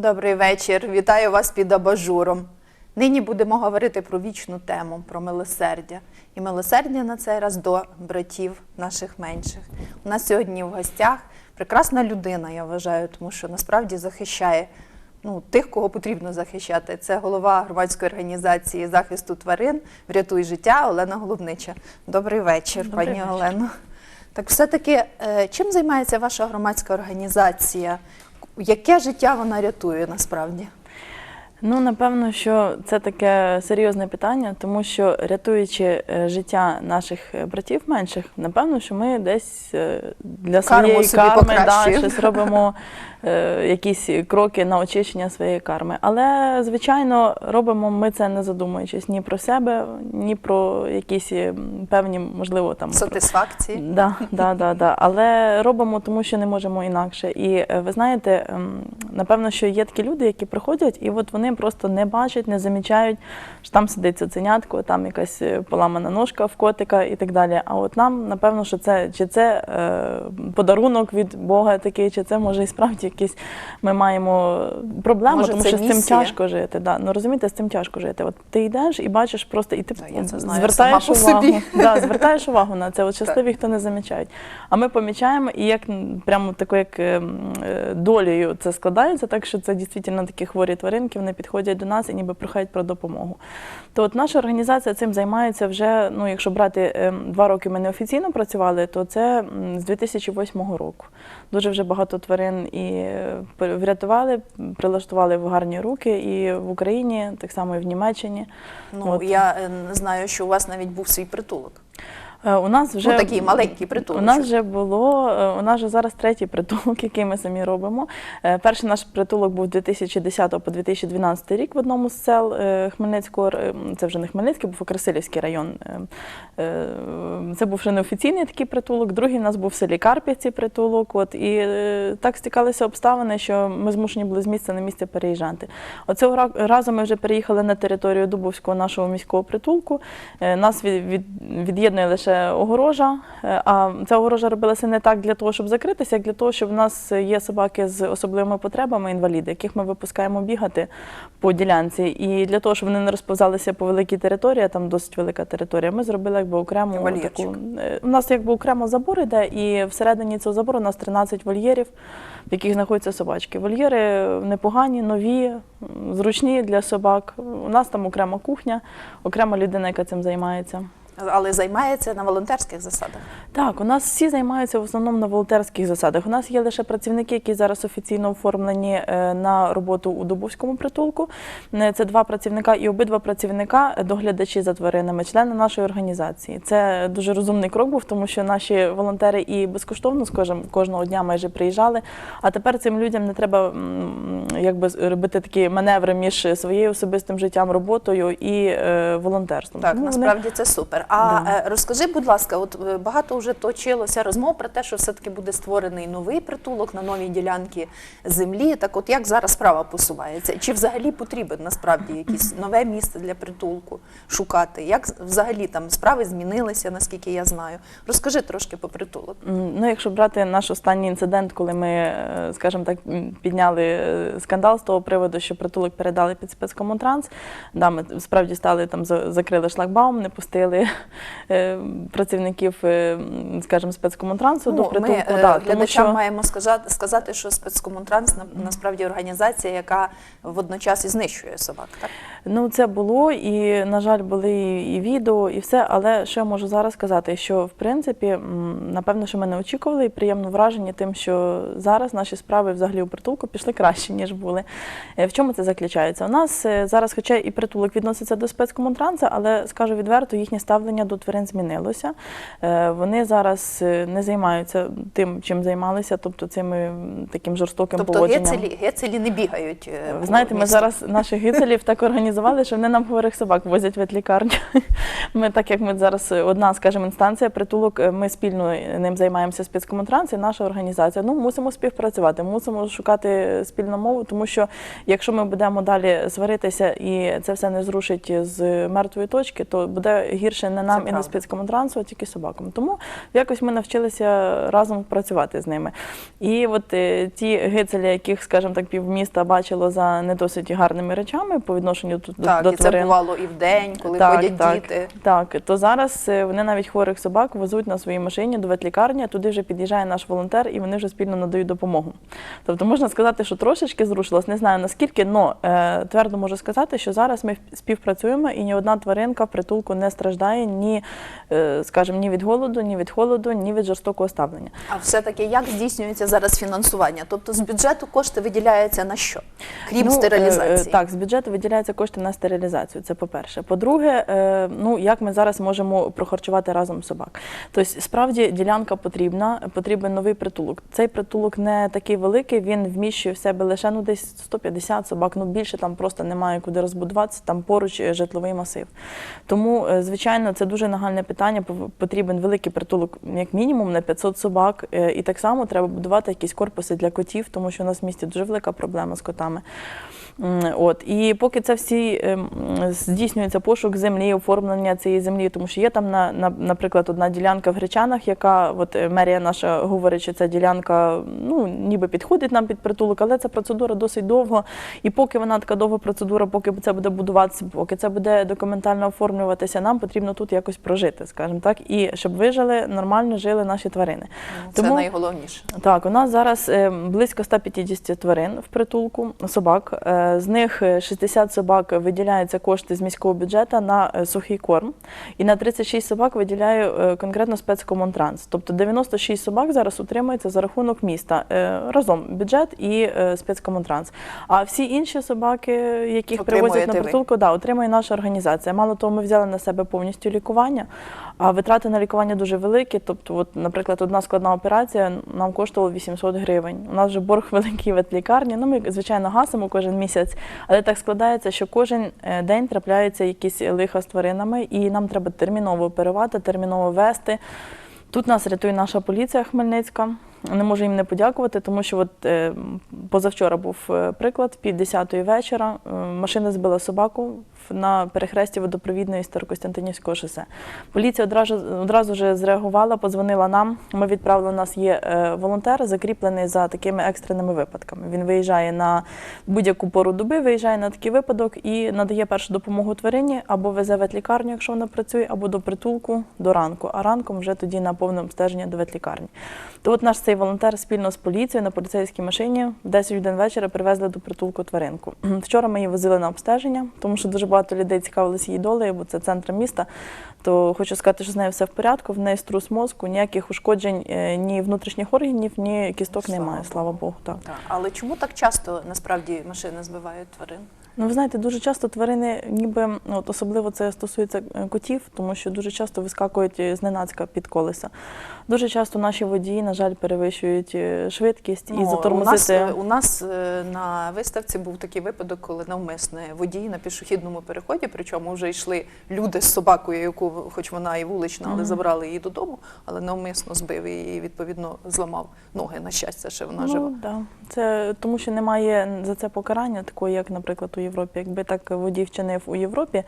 Добрий вечір. Вітаю вас під абажуром. Нині будемо говорити про вічну тему, про милосердя. І милосердя на цей раз до братів наших менших. У нас сьогодні в гостях прекрасна людина, я вважаю, тому що насправді захищає ну, тих, кого потрібно захищати. Це голова громадської організації захисту тварин Врятуй життя Олена Головнича. Добрий вечір, Добрий пані вечір. Олено. Так, все-таки, е, чим займається ваша громадська організація? Яке життя вона рятує насправді? Ну, напевно, що це таке серйозне питання, тому що рятуючи е, життя наших е, братів менших, напевно, що ми десь е, для своєї карми да, щось робимо е, якісь кроки на очищення своєї карми. Але, звичайно, робимо ми це не задумуючись ні про себе, ні про якісь певні, можливо, там Сатисфакції? Да, да, да, да. Але робимо, тому що не можемо інакше. І ви знаєте, ем, напевно, що є такі люди, які приходять, і от вони просто не бачать, не замічають, що там сидить цуценятко, там якась е, поламана ножка в котика і так далі. А от нам, напевно, що це чи це е, подарунок від Бога такий, чи це може і справді якісь ми маємо проблему, Може, тому що з цим тяжко жити. Да. Ну розумієте, з цим тяжко жити. От ти йдеш і бачиш просто, і ти Та я це знаю звертаєш сама по увагу. собі. Да, звертаєш увагу на це. От щасливі, хто не замічають. А ми помічаємо, і як прямо тако, як ем, е, долею це складається, так що це дійсно такі хворі тваринки, вони підходять до нас і ніби прохають про допомогу. То от наша організація цим займається вже, ну якщо брати ем, два роки ми неофіційно працювали, то це з 2008 року. Дуже вже багато тварин і е, врятували, прилаштували в гарні руки і в Україні, так само і в Німеччині. Ну, От. я е, знаю, що у вас навіть був свій притулок. Е, У нас вже Ну, такий маленький У нас вже було е, у нас вже зараз третій притулок, який ми самі робимо. Е, Перший наш притулок був 2010 по 2012 рік в одному з сел Хмельницького. Це вже не Хмельницький, був Красилівський район. Це був ще неофіційний такий притулок. Другий в нас був в селі Карпівці притулок. От і так стікалися обставини, що ми змушені були з місця на місце переїжджати. Оцього разу ми вже переїхали на територію Дубовського нашого міського притулку. Нас від, від, від'єднує лише огорожа. е, А ця огорожа робилася не так для того, щоб закритися, як для того, щоб в нас є собаки з особливими потребами, інваліди, яких ми випускаємо бігати по ділянці. І для того, щоб вони не розповзалися по великій території, там досить велика територія, ми зробили якби Вольєрчик. таку. е, У нас якби окремо забор іде, і всередині цього забору у нас 13 вольєрів, в яких знаходяться собачки. Вольєри непогані, нові, зручні для собак. У нас там окрема кухня, окрема людина, яка цим займається. Але займається на волонтерських засадах. Так, у нас всі займаються в основному на волонтерських засадах. У нас є лише працівники, які зараз офіційно оформлені е, на роботу у Дубовському притулку. Е, Це два працівника, і обидва працівника е, доглядачі за тваринами, члени нашої організації. Це дуже розумний крок був, тому що наші волонтери і безкоштовно, скажімо, кожного дня майже приїжджали. А тепер цим людям не треба якби робити такі маневри між своєю особистим життям, роботою і волонтерством. Так, вони- насправді це супер. А Да. е, розкажи, будь ласка, от е, багато вже точилося розмов про те, що все-таки буде створений новий притулок на новій ділянці землі. Так, от як зараз справа посувається? Чи взагалі потрібен насправді якесь нове місце для притулку шукати? Як взагалі там справи змінилися, наскільки я знаю? Розкажи трошки по притулок. Ну, якщо брати наш останній інцидент, коли ми, е, скажімо так, підняли скандал з того приводу, що притулок передали під спецкомунтранс, да, ми справді стали там, за- закрили шлагбаум, не пустили працівників, е, скажімо, спецкомунтрансу до Ну, притулку. ми е, да, тому що... маємо сказати, сказати, що спецкомунтранс насправді організація, яка водночас і знищує собак. Так? Ну, це було, і, на жаль, були і, відео, і все. Але що я можу зараз сказати, що в принципі, напевно, що ми не очікували і приємно вражені тим, що зараз наші справи взагалі у притулку пішли краще, ніж були. Е, В чому це заключається? У нас е, зараз, хоча і притулок відноситься до спецкомунтранса, але скажу відверто, їхнє ставлення до тварин змінилося. Е, Вони зараз е, не займаються тим, чим займалися, тобто цими таким жорстоким Тобто поводженням. гецелі, гецелі не бігають. е, Ви знаєте, ми зараз наших гіцелів так організували, що вони нам хворих собак возять в ветлікарню. Ми, так як ми зараз одна, скажімо, інстанція, притулок, е, ми спільно ним займаємося спецкомунтранс і наша організація. Ну, мусимо співпрацювати, мусимо шукати спільну мову, тому що якщо ми будемо далі сваритися і це все не зрушить з мертвої точки, то буде гірше не нам і не правда. спецкомунтрансу, а тільки собакам. Тому якось ми навчилися разом працювати з ними. І от е, ті гицелі, яких, скажімо так, півміста бачило за не досить гарними речами по відношенню тут до, Так, до і це бувало і вдень, коли Так, ходять так. діти. Так, то зараз е, вони навіть хворих собак везуть на своїй машині до ветлікарні, туди вже під'їжджає наш волонтер, і вони вже спільно надають допомогу. Тобто можна сказати, що трошечки зрушилось, не знаю наскільки, але твердо можу сказати, що зараз ми співпрацюємо і ні одна тваринка в притулку не страждає ні, е, скажімо, ні від голоду, ні від холоду, ні від жорстокого ставлення. А все-таки як здійснюється зараз фінансування? Тобто з бюджету кошти виділяються на що? Крім Ну, е, стерилізації? е, Так, з бюджету виділяються кошти на стерилізацію. Це по-перше. По-друге, ну як ми зараз можемо прохарчувати разом собак? Тобто, справді ділянка потрібна, потрібен новий притулок. Цей притулок не такий великий, він вміщує в себе лише ну десь 150 собак. Ну більше там просто немає куди розбудуватися. Там поруч житловий масив. Тому, е, звичайно, це дуже нагальне питання. Потрібен великий притулок, як мінімум, на 500 собак. Е, І так само треба будувати якісь корпуси для котів, тому що у нас в місті дуже велика проблема з котами. От і поки це всі ем, здійснюється пошук землі, оформлення цієї землі, тому що є там на, на наприклад, одна ділянка в Гречанах, яка от е, мерія наша говорить, що ця ділянка ну ніби підходить нам під притулок, але ця процедура досить довго. І поки вона така довга процедура, поки це буде будуватися, поки це буде документально оформлюватися, нам потрібно тут якось прожити, скажімо так, і щоб вижили нормально жили наші тварини. Це Тому- найголовніше. так, у нас зараз е, близько 150 тварин в притулку собак. Е, З них е, 60 собак виділяються кошти з міського бюджету на е, сухий корм, і на 36 собак виділяє е, конкретно спецкомунтранс. Тобто 96 собак зараз утримується за рахунок міста е, разом бюджет і е, спецкомунтранс. А всі інші собаки, яких привозять на притулку, да, отримує наша організація. Мало того, ми взяли на себе повністю лікування, а витрати на лікування дуже великі. Тобто, от, наприклад, одна складна операція нам коштувала 800 гривень. У нас вже борг великий в ветлікарні. Ну, ми, звичайно, гасимо кожен місяць, але так складається, що кожен е, день трапляються якісь лиха з тваринами, і нам треба терміново оперувати, терміново вести. Тут нас рятує наша поліція Хмельницька. Не можу їм не подякувати, тому що от, е, позавчора був е, приклад, пів десятої вечора. е, машина збила собаку на перехресті водопровідної Старокостянтинівського шосе. Поліція одразу, одразу ж зреагувала, подзвонила нам. Ми відправили, у нас є волонтер, закріплений за такими екстреними випадками. Він виїжджає на будь-яку пору доби, виїжджає на такий випадок і надає першу допомогу тварині або везе ветлікарню, якщо вона працює, або до притулку до ранку, а ранком вже тоді на повне обстеження до ветлікарні. То от наш цей волонтер спільно з поліцією на поліцейській машині в 10 годин вечора привезли до притулку тваринку. Вчора ми її возили на обстеження, тому що дуже багато людей цікавилися її долею, бо це центр міста. То хочу сказати, що з нею все в порядку, в неї струс мозку, ніяких ушкоджень е, ні внутрішніх органів, ні кісток Слава немає, Богу. слава Богу. Так. Так. Але чому так часто насправді машини збивають тварин? Ну, ви знаєте, дуже часто тварини, ніби ну, от особливо це стосується е, котів, тому що дуже часто вискакують е, зненацька під колеса. Дуже часто наші водії, на жаль, перевищують е, швидкість і Ну, У нас, у нас на виставці був такий випадок, коли навмисне водій на пішохідному переході, причому вже йшли люди з собакою, яку, хоч вона і вулична, але Мгм. забрали її додому, але навмисно збив її і відповідно зламав ноги. На щастя, що вона жива. Ну, да. Це тому, що немає за це покарання, такої, як, наприклад, у Європі. Якби так водій вчинив у Європі,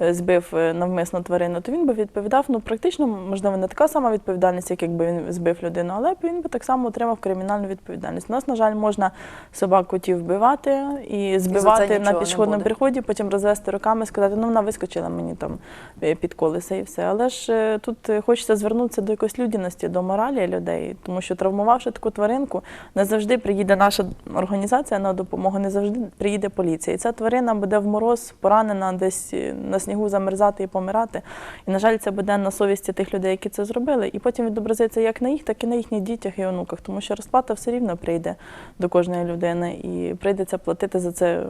е, збив е, навмисно тварину, то він би відповідав. Ну, практично, можливо, не така сама відповідальність, як якби він збив людину, але він би так само отримав кримінальну відповідальність. У нас, на жаль, можна собак котів вбивати і збивати на не пішохідному переході, потім розвести руками, сказати, ну вона вискочила мені там е, під колеса і все. Але ж тут хочеться звернутися до якоїсь людяності, до моралі людей, тому що травмувавши таку тваринку, не завжди приїде наша організація на допомогу, не завжди приїде поліція. І ця тварина буде в мороз, поранена десь е, на снігу замерзати і помирати. І, на жаль, це буде на совісті тих людей, які це зробили. І потім відобразиться як на їх, так і на їхніх дітях і онуках, тому що розплата все рівно прийде до кожної людини, і прийдеться платити за це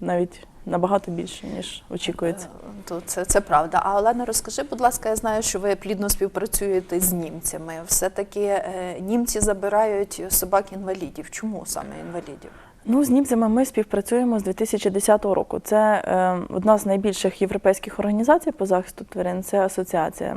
навіть набагато більше, ніж очікується. Е, це, це правда. А Олена, розкажи, будь ласка, я знаю, що ви плідно співпрацюєте з німцями. Все-таки е, німці забирають собак інвалідів. Чому саме інвалідів? Ну, з німцями ми співпрацюємо з 2010 року. Це е, одна з найбільших європейських організацій по захисту тварин. Це асоціація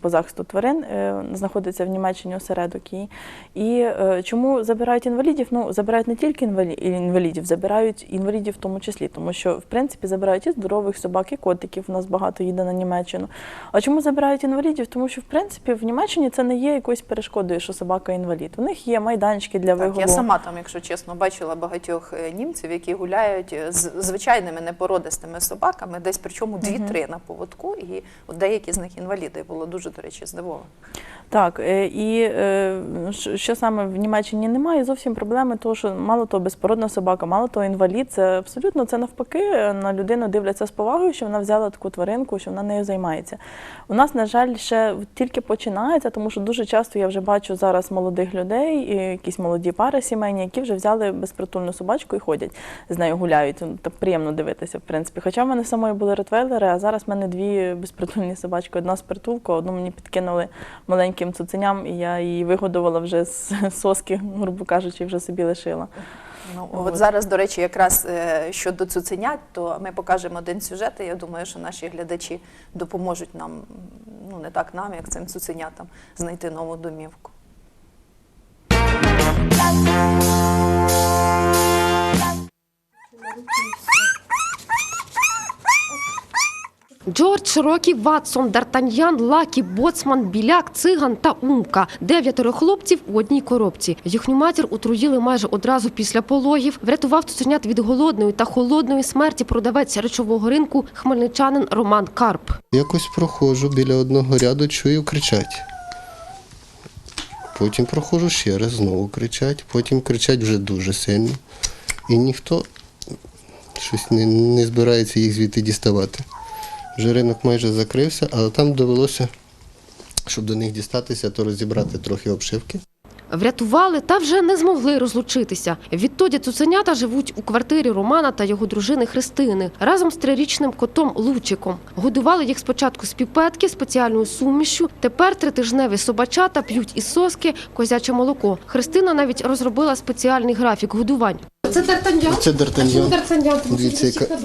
по захисту тварин, е, знаходиться в Німеччині осередок її. І е, чому забирають інвалідів? Ну, забирають не тільки інвалідів, забирають інвалідів в тому числі, тому що в принципі забирають і здорових собак, і котиків. У нас багато їде на Німеччину. А чому забирають інвалідів? Тому що в принципі в Німеччині це не є якоюсь перешкодою, що собака інвалід. У них є майданчики для Так, я сама там, якщо чесно, бачила багатьох е, німців, які гуляють е, з звичайними непородистими собаками, десь причому дві-три на поводку, і от деякі з них інваліди. Було дуже, до речі, здивовано. Так, е, і що- саме в Німеччині немає зовсім проблеми, того, що мало того безпородна собака, мало того інвалід. Це абсолютно це навпаки на людину дивляться з повагою, що вона взяла таку тваринку, що вона нею займається. У нас, на жаль, ще тільки починається, тому що дуже часто я вже бачу зараз молодих людей, якісь молоді пари сімейні, які вже взяли безпритульну собачку і ходять з нею гуляють. Так приємно дивитися, в принципі. Хоча в мене самої були ретвейлери, а зараз в мене дві безпритульні собачки. Одна з притулку, одну мені підкинули маленьким цуценям, і я її вигодувала вже з соски, грубо кажучи, вже собі лишила. Ну, От. от зараз, до речі, якраз е, щодо цуценят, то ми покажемо один сюжет, і я думаю, що наші глядачі допоможуть нам, ну не так нам, як цим цуценятам, знайти нову домівку. Джордж, Рокі, Ватсон, Дартаньян, Лакі, Боцман, Біляк, Циган та Умка. Дев'ятеро хлопців у одній коробці. Їхню матір отруїли майже одразу після пологів. Врятував цуценят від голодної та холодної смерті продавець речового ринку хмельничанин Роман Карп. Якось проходжу біля одного ряду, чую, кричать. Потім проходжу ще раз, знову кричать, потім кричать вже дуже сильно. І ніхто щось не, не збирається їх звідти діставати. Вже ринок майже закрився, але там довелося, щоб до них дістатися, то розібрати трохи обшивки. Врятували та вже не змогли розлучитися. Відтоді цуценята живуть у квартирі Романа та його дружини Христини разом з трирічним котом Лучиком. Годували їх спочатку з піпетки спеціальною сумішю. Тепер тритижневі собачата п'ють із соски козяче молоко. Христина навіть розробила спеціальний графік годувань. Це Д'Артаньян? Це Д'Артаньян. Д'Артаньян? Дивіться, яка...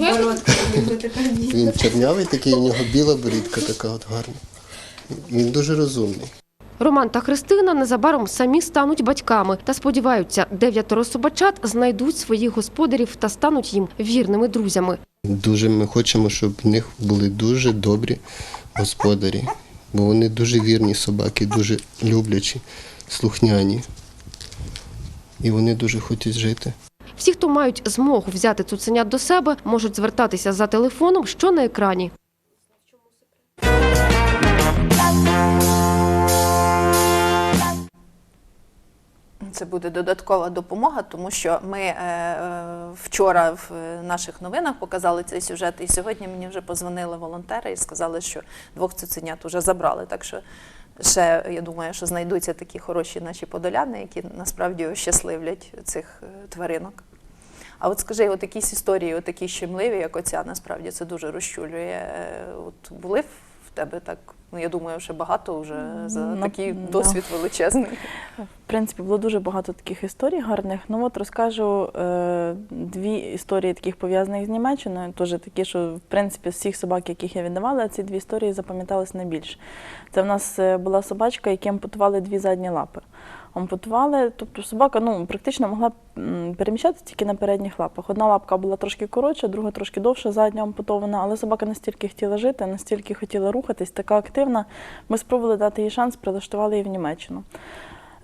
Він чорнявий такий, у нього біла борідка така от гарна. Він дуже розумний. Роман та Христина незабаром самі стануть батьками та сподіваються, дев'ятеро собачат знайдуть своїх господарів та стануть їм вірними друзями. Дуже ми хочемо, щоб в них були дуже добрі господарі, бо вони дуже вірні собаки, дуже люблячі, слухняні. І вони дуже хочуть жити. Всі, хто мають змогу взяти цуценят до себе, можуть звертатися за телефоном, що на екрані. Це буде додаткова допомога, тому що ми е, е, вчора в е, наших новинах показали цей сюжет, і сьогодні мені вже позвонили волонтери і сказали, що двох цуценят вже забрали. Так що ще я думаю, що знайдуться такі хороші наші подоляни, які насправді щасливлять цих тваринок. А от скажи, от якісь історії, от такі щемливі, як оця, насправді це дуже розчулює. Е, От були в тебе так, ну я думаю, що багато вже за На- такий да. досвід величезний. В принципі, було дуже багато таких історій гарних. Ну от розкажу е, дві історії таких пов'язаних з Німеччиною. Теж такі, що в принципі з всіх собак, яких я віддавала, ці дві історії запам'ятались найбільше. Це в нас е, була собачка, якій ампутували дві задні лапи. Ампутували, тобто собака ну, практично могла переміщатися тільки на передніх лапах. Одна лапка була трошки коротша, друга трошки довша, задня ампутована, але собака настільки хотіла жити, настільки хотіла рухатись, така активна. Ми спробували дати їй шанс, прилаштували її в Німеччину.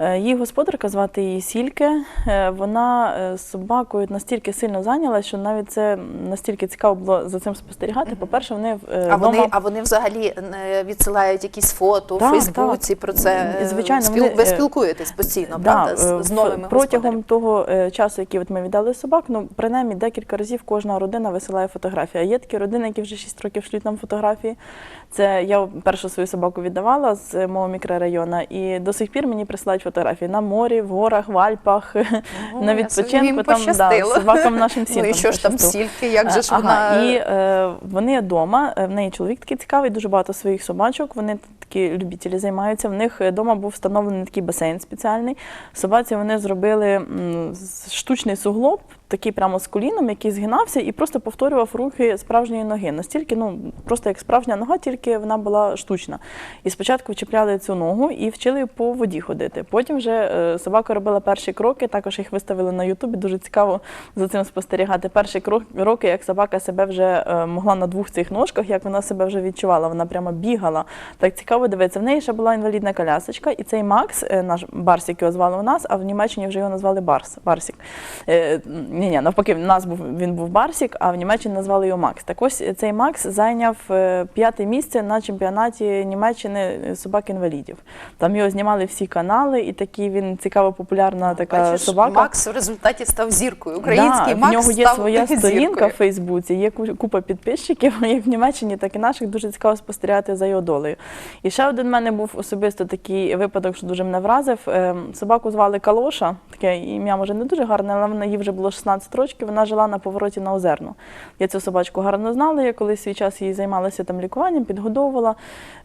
Е, Її господарка звати її Сільке. Е, Вона е, з собакою настільки сильно зайнялася, що навіть це настільки цікаво було за цим спостерігати. По-перше, вони А вони, а вони взагалі відсилають якісь фото у Фейсбуці так. про це. Звичайно, спіл... вони, ви спілкуєтесь постійно, Да, правда? е, З, новими протягом того часу, який от ми віддали собак, ну принаймні декілька разів кожна родина висилає фотографії. А є такі родини, які вже 6 років шлють нам фотографії. Це я першу свою собаку віддавала з мого мікрорайону, і до сих пір мені присилають фотографії на морі, в горах, в Альпах, Ого, на відпочинку. Там да, собакам нашим всім. Ну і що ж там сільки, як же ж Ага, вона. І е, вони вдома, е, в неї чоловік такий цікавий, дуже багато своїх собачок. Вони такі любітелі займаються. В них вдома був встановлений такий басейн спеціальний. Собаці вони зробили м, штучний суглоб, такий прямо з коліном, який згинався і просто повторював рухи справжньої ноги. Настільки, ну просто як справжня нога, тільки вона була штучна. І спочатку вчіпляли цю ногу і вчили по воді ходити. Потім вже е, собака робила перші кроки, також їх виставили на Ютубі. Дуже цікаво за цим спостерігати. Перші крок- кроки, як собака себе вже е, могла на двох цих ножках, як вона себе вже відчувала. Вона прямо бігала. Так цікаво дивитися. В неї ще була інвалідна колясочка, і цей Макс, е, наш Барсік його звали у нас, а в Німеччині вже його назвали Барс. Барсік. Ні, ні, навпаки, в нас був він був Барсік, а в Німеччині назвали його Макс. Так ось е, цей Макс зайняв е, п'яте місце на чемпіонаті Німеччини е, собак-інвалідів. Там його знімали всі канали, і такий він цікаво популярна така Бачиш, собака. Макс в результаті став зіркою. Український да, Макс в нього є став своя зіркою. сторінка в Фейсбуці, є купа підписчиків, як в Німеччині, так і наших. Дуже цікаво спостерігати за його долею. І ще один в мене був особисто такий випадок, що дуже мене вразив. Ем, Собаку звали Калоша, таке ім'я може не дуже гарне, але вона їй вже було 16 років. Вона жила на повороті на Озерну. Я цю собачку гарно знала. Я колись свій час її займалася там лікуванням, підгодовувала.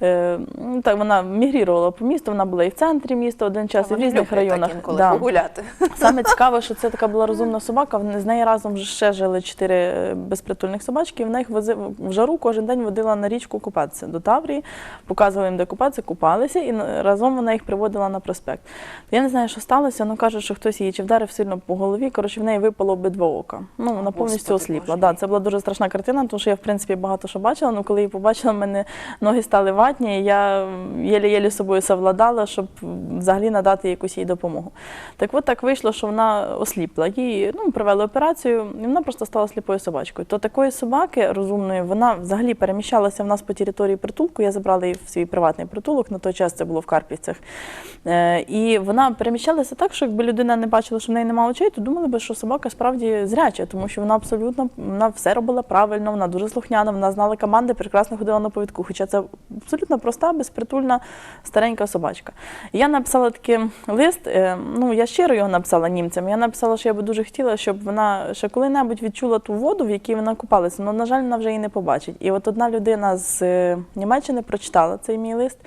Е, ну, так вона мігрірувала по місту. Вона була і в центрі міста один час, і в різних районах. Так Да. погуляти. Саме цікаве, що це така була розумна собака. З нею разом ще жили чотири е, безпритульних собачки. і Вона їх вози- в жару кожен день водила на річку купатися до Таврії, показувала їм, де купатися, купалися, і разом вона їх приводила на проспект. Я не знаю, що сталося. Ну кажуть, що хтось її чи вдарив сильно по голові. Коротше, в неї випало обидва ока. Ну вона повністю осліпла. Да, це була дуже страшна картина, тому що я в принципі багато що бачила. Ну коли її побачила, в мене ноги стали ватні. і Я єлі-єлі собою совладала, щоб взагалі надати якусь їй допомогу. Так от так вийшло, що вона осліпла. Їй ну, провели операцію, і вона просто стала сліпою собачкою. То такої собаки розумної, вона взагалі переміщалася в нас по території притулку. Я забрала її в свій приватний притулок. На той час це було в Карпівцях. Е, і вона переміщалася так, що якби людина не бачила, що в неї немає очей, то думали би, що собака справді зряча, тому що вона абсолютно вона все робила правильно, вона дуже слухняна, вона знала команди, прекрасно ходила на повідку. Хоча це абсолютно проста, безпритульна старенька собачка. Я написала такий лист. е, Ну я щиро його написала німцям. Я написала, що я би дуже хотіла, щоб вона ще коли-небудь відчула ту воду, в якій вона купалася. Але, на жаль, вона вже її не побачить. І от одна людина з е, Німеччини прочитала цей мій лист.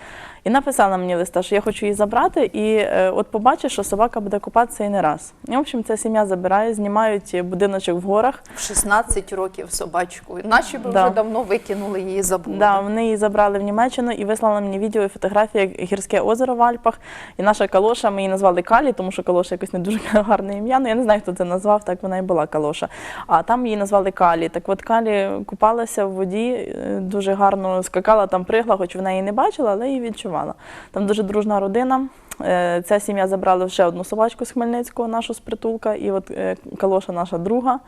І написала мені листа, що я хочу її забрати, і е, от побачиш, що собака буде купатися і не раз. І, в общем, ця сім'я забирає, знімають будиночок в горах. В 16 років собачку. Наші би Да. вже давно викинули її забули. Да, вони її забрали в Німеччину і вислали мені відео і фотографії, як гірське озеро в Альпах. І наша калоша, ми її назвали Калі, тому що калоша якось не дуже гарне ім'я. Ну я не знаю, хто це назвав, так вона і була калоша. А там її назвали Калі. Так от Калі купалася в воді, е, дуже гарно скакала, там пригла, хоч вона її не бачила, але її відчувала. Там дуже дружна родина. Е, Ця сім'я забрала ще одну собачку з Хмельницького, нашу з притулка, і от е, Калоша наша друга.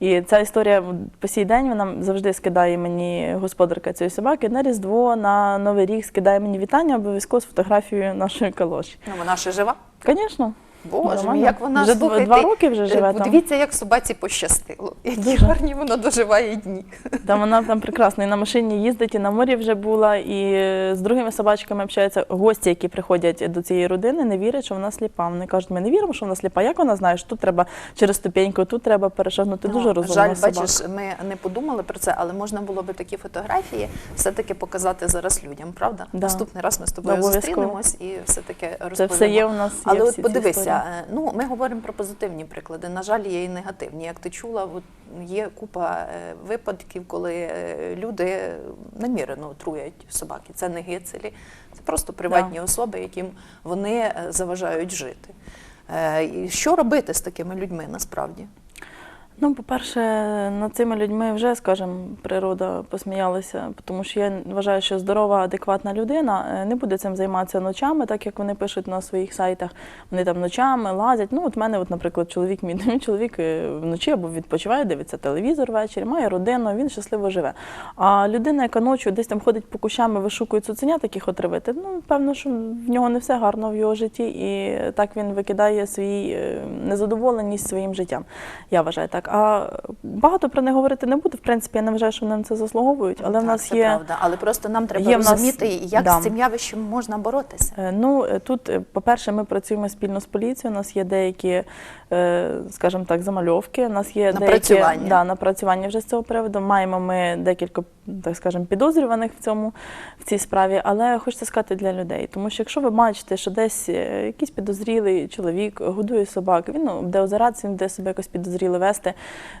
І ця історія по сій день вона завжди скидає мені господарка цієї собаки. На Різдво, на Новий рік скидає мені вітання обов'язково з фотографією нашої калоші. Ну, вона ще жива. Звісно. Боже мій, як вона Вже два- слухайте, два роки вже живе там. Дивіться, як собаці пощастило. Які Дуже. гарні вона доживає дні. Там вона там прекрасно і на машині їздить, і на морі вже була, і е, з другими собачками общається. Гості, які приходять до цієї родини, не вірять, що вона сліпа. Вони кажуть, ми не віримо, що вона сліпа. Як вона знає, що тут треба через ступеньку, тут треба перешагнути. Дуже Ну, розумна Жаль, собака. бачиш, ми не подумали про це, але можна було би такі фотографії все-таки показати зараз людям, правда? Да. Наступний раз ми з тобою зустрінемось і все-таки розповімо. Це все є у нас. є Але всі от подивися, історії. е, ну ми говоримо про позитивні приклади. На жаль, є і негативні. Як ти чула, є купа е, випадків, коли е, люди намірено отруять собаки. Це не гицелі, це просто приватні особи, яким вони заважають жити. Що робити з такими людьми насправді? Ну, по-перше, над цими людьми вже, скажімо, природа посміялася, тому що я вважаю, що здорова, адекватна людина е, не буде цим займатися ночами, так як вони пишуть на своїх сайтах. Вони там ночами лазять. Ну, от мене, от, наприклад, чоловік, мій мій чоловік е, вночі або відпочиває, дивиться телевізор ввечері, має родину, він щасливо живе. А людина, яка ночі десь там ходить по кущам і вишукує цуценят, таких отривити, ну, певно, що в нього не все гарно в його житті, і так він викидає свій е, незадоволеність своїм життям. Я вважаю так. А багато про них говорити не буду. В принципі, я не вважаю, що вони на це заслуговують, але в нас це є. правда. Але просто нам треба в нас- як да. з цим явищем можна боротися. Е, Ну е, тут, е, по-перше, ми працюємо спільно з поліцією. У нас є деякі, скажімо так, замальовки. У нас є Напрацювання. деякі да, напрацювання вже з цього приводу. Маємо ми декілька, так скажемо, підозрюваних в цьому в цій справі. Але хочеться сказати для людей, тому що якщо ви бачите, що десь якийсь підозрілий чоловік годує собак, він ну, буде озиратися, він буде себе якось підозріло вести.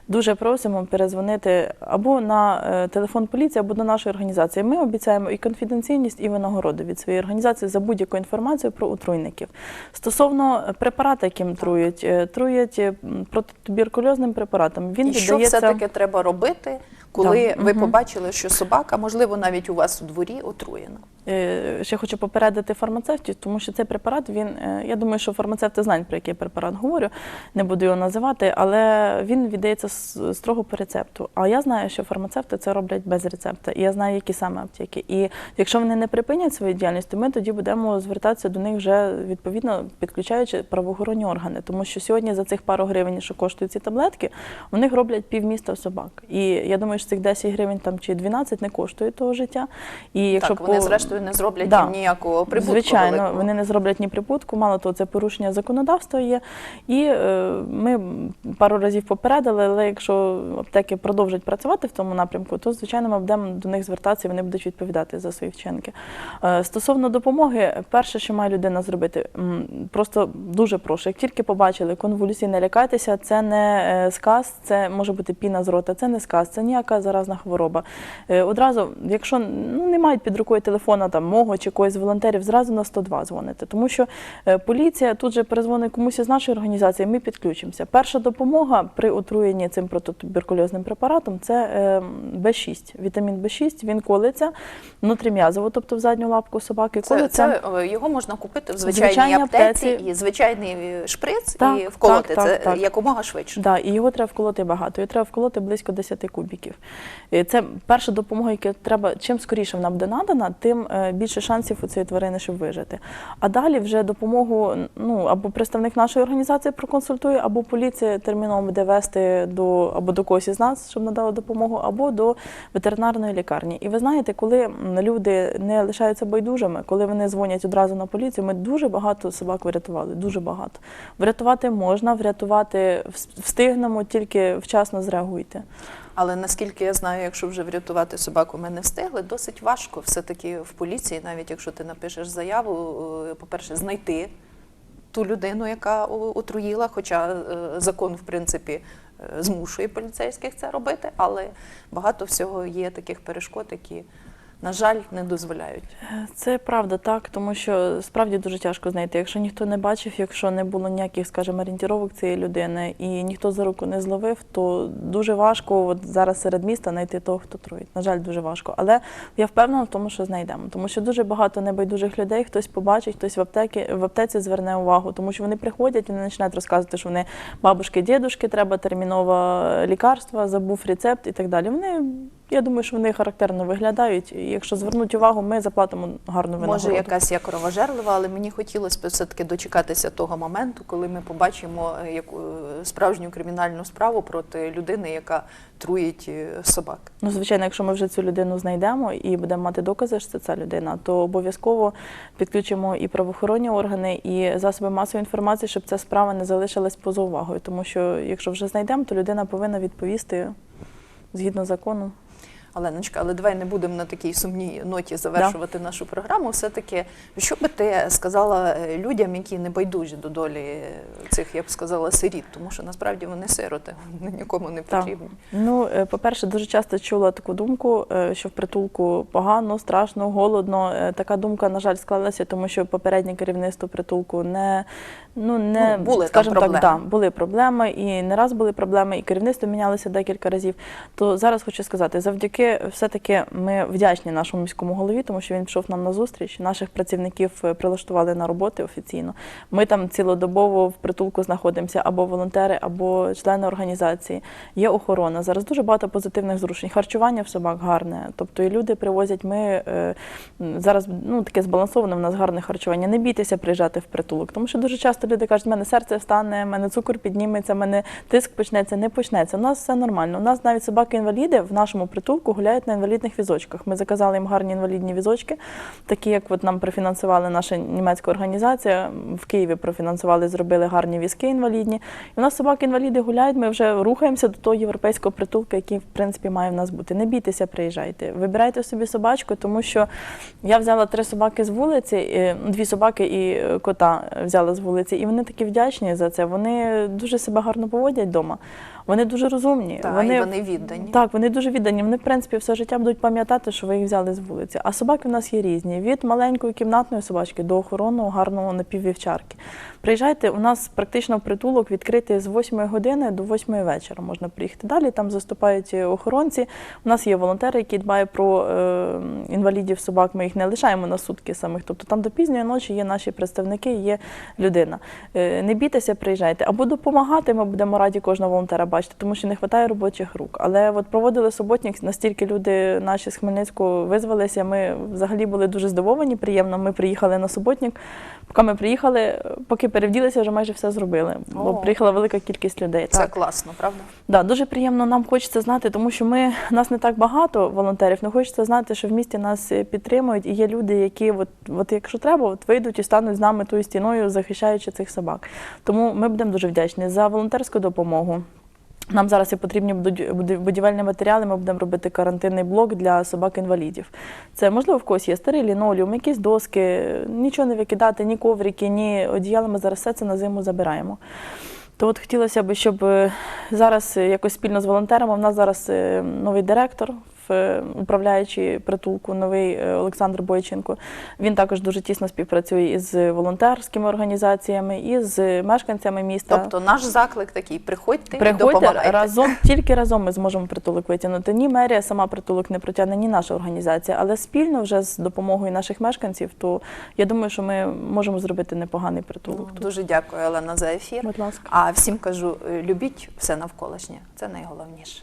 Дуже просимо перезвонити або на е, телефон поліції, або до нашої організації. Ми обіцяємо і конфіденційність, і винагороду від своєї організації за будь-яку інформацію про отруйників. Стосовно препарату, яким трують, е, труять е, протитуберкульозним препаратом. Він І що віддається все-таки треба робити, коли Да. ви Мгм. побачили, що собака, можливо, навіть у вас у дворі отруєна? Е, Ще хочу попередити фармацевтів, тому що цей препарат, він, е, я думаю, що фармацевти знають, про який препарат говорю, не буду його називати, але він віддається строго по рецепту. А я знаю, що фармацевти це роблять без рецепта, і я знаю, які саме аптеки. І якщо вони не припинять свою діяльність, то ми тоді будемо звертатися до них вже відповідно підключаючи правоохоронні органи. Тому що сьогодні за цих пару гривень, що коштують ці таблетки, у них роблять півміста собак. І я думаю, що цих 10 гривень там чи 12 не коштує того життя. І якщо так, вони по- зрештою не зроблять Да. ніякого прибутку. Звичайно, великого. вони не зроблять ні прибутку, мало того, це порушення законодавства є. І е, ми пару разів попередили, але якщо аптеки продовжать працювати в тому напрямку, то звичайно ми будемо до них звертатися, і вони будуть відповідати за свої вчинки. Е, стосовно допомоги, перше, що має людина зробити, просто дуже прошу, як тільки побачили конвульсії, не лякайтеся, це не е, сказ, це може бути піна з рота, це не сказ, це ніяка заразна хвороба. Е, Одразу, якщо ну, не мають під рукою телефона там мого чи когось з волонтерів, зразу на 102 дзвоните. Тому що е, поліція тут же перезвонить комусь із нашої організації, ми підключимося. Перша допомога при отруєнні цим протитуберкульозним препаратом це е, Б6. Вітамін Б6, він колиться внутрім'язово, тобто в задню лапку собаки. Це, колиться. це, е, його можна купити в звичайній, аптеці, аптеці. і звичайний шприц, Так, і вколоти. так, це так, так. якомога швидше. Да, і його треба вколоти багато. Його треба вколоти близько 10 кубіків. Це перша допомога, яка треба. Чим скоріше вона буде надана, тим більше шансів у цієї тварини, щоб вижити. А далі вже допомогу ну або представник нашої організації проконсультує, або поліція терміново буде вести до або до когось із нас, щоб надали допомогу, або до ветеринарної лікарні. І ви знаєте, коли люди не лишаються байдужими, коли вони дзвонять одразу на поліцію, ми дуже багато собак врятували, дуже багато. Врятувати можна, врятувати встигнемо, тільки вчасно зреагуйте. Але наскільки я знаю, якщо вже врятувати собаку ми не встигли, досить важко все-таки в поліції, навіть якщо ти напишеш заяву, е, по-перше, знайти ту людину, яка отруїла, хоча е, закон, в принципі, е, змушує поліцейських це робити, але багато всього є таких перешкод, які, на жаль, не дозволяють. Це правда так, тому що справді дуже тяжко знайти. Якщо ніхто не бачив, якщо не було ніяких, скажімо, орієнтіровок цієї людини і ніхто за руку не зловив, то дуже важко от зараз серед міста знайти того, хто труїть. На жаль, дуже важко. Але я впевнена в тому, що знайдемо, тому що дуже багато небайдужих людей, хтось побачить, хтось в аптекі в аптеці зверне увагу, тому що вони приходять, вони починають розказувати, що вони бабушки, дідушки, треба терміново лікарства, забув рецепт і так далі. Вони я думаю, що вони характерно виглядають. І якщо звернуть увагу, ми заплатимо гарну винагороду. Може, якась я кровожерлива, але мені хотілося б все-таки дочекатися того моменту, коли ми побачимо е, яку е, справжню кримінальну справу проти людини, яка труїть е, собак. Ну, звичайно, якщо ми вже цю людину знайдемо і будемо мати докази, що це ця людина, то обов'язково підключимо і правоохоронні органи, і засоби масової інформації, щоб ця справа не залишилась поза увагою. Тому що якщо вже знайдемо, то людина повинна відповісти згідно закону. Оленочка, але давай не будемо на такій сумній ноті завершувати нашу програму. Все-таки, що би ти сказала е, людям, які не байдужі до долі цих, я б сказала, сиріт, тому що насправді вони сироти, вони нікому не Так. потрібні. Ну, е, по-перше, дуже часто чула таку думку, е, що в притулку погано, страшно, голодно. Така думка, на жаль, склалася, тому що попереднє керівництво притулку не ну не Ну, були там скажімо так, да, були проблеми, і не раз були проблеми, і керівництво мінялося декілька разів. То зараз хочу сказати, завдяки навпаки, все-таки ми вдячні нашому міському голові, тому що він пішов нам на зустріч. Наших працівників е, прилаштували на роботи офіційно. Ми там цілодобово в притулку знаходимося або волонтери, або члени організації. Є охорона. Зараз дуже багато позитивних зрушень. Харчування в собак гарне. Тобто і люди привозять. Ми е, зараз ну таке збалансоване. В нас гарне харчування. Не бійтеся приїжджати в притулок, тому що дуже часто люди кажуть, в мене серце встане, в мене цукор підніметься, в мене тиск почнеться, не почнеться. У нас все нормально. У нас навіть собаки-інваліди в нашому притулку гуляють на інвалідних візочках. Ми заказали їм гарні інвалідні візочки, такі як от нам профінансувала наша німецька організація. В Києві профінансували, зробили гарні візки інвалідні. І у нас собаки-інваліди гуляють. Ми вже рухаємося до того європейського притулку, який в принципі має в нас бути. Не бійтеся, приїжджайте. Вибирайте собі собачку, тому що я взяла три собаки з вулиці, е, дві собаки і е, кота взяла з вулиці, і вони такі вдячні за це. Вони дуже себе гарно поводять вдома. Вони дуже розумні. Так, вони, і вони віддані. Так, вони дуже віддані. Вони, в принципі, все життя будуть пам'ятати, що ви їх взяли з вулиці. А собаки в нас є різні: від маленької кімнатної собачки до охоронного гарного напіввівчарки. Приїжджайте, у нас практично притулок відкритий з 8 години до 8 вечора. Можна приїхати далі. Там заступають охоронці. У нас є волонтери, які дбають про е, інвалідів собак. Ми їх не лишаємо на сутки самих. Тобто там до пізньої ночі є наші представники, є людина. Е, не бійтеся, приїжджайте. Або допомагати. Ми будемо раді кожного волонтера бачити, тому що не вистачає робочих рук. Але от проводили суботник, настільки люди наші з Хмельницького визвалися. Ми взагалі були дуже здивовані. Приємно. Ми приїхали на суботник. Поки ми приїхали, поки перевділися, вже майже все зробили. Бо О. приїхала велика кількість людей. Це Так. класно, правда? Да, дуже приємно нам хочеться знати, тому що ми нас не так багато волонтерів, але хочеться знати, що в місті нас е, підтримують, і є люди, які, от, от якщо треба, от вийдуть і стануть з нами тою стіною, захищаючи цих собак. Тому ми будемо дуже вдячні за волонтерську допомогу. Нам зараз і потрібні будівельні матеріали. Ми будемо робити карантинний блок для собак-інвалідів. Це можливо в когось є старий ліноліум, якісь доски, нічого не викидати, ні коврики, ні одіяла. Ми зараз все це на зиму забираємо. То от хотілося б, щоб е, зараз якось спільно з волонтерами. в нас зараз е, новий директор, управляючий притулку, новий е, Олександр Бойченко. Він також дуже тісно співпрацює із волонтерськими організаціями, і з мешканцями міста. Тобто наш заклик такий: приходьте, і Приходьте допомагайте. разом, тільки разом ми зможемо притулок витягнути. Ні мерія сама притулок не протягне, ні наша організація, але спільно вже з допомогою наших мешканців, то я думаю, що ми можемо зробити непоганий притулок. Ну. Дуже дякую, Олена, за ефір. Будь ласка. А всім кажу: е, любіть все навколишнє. Це найголовніше.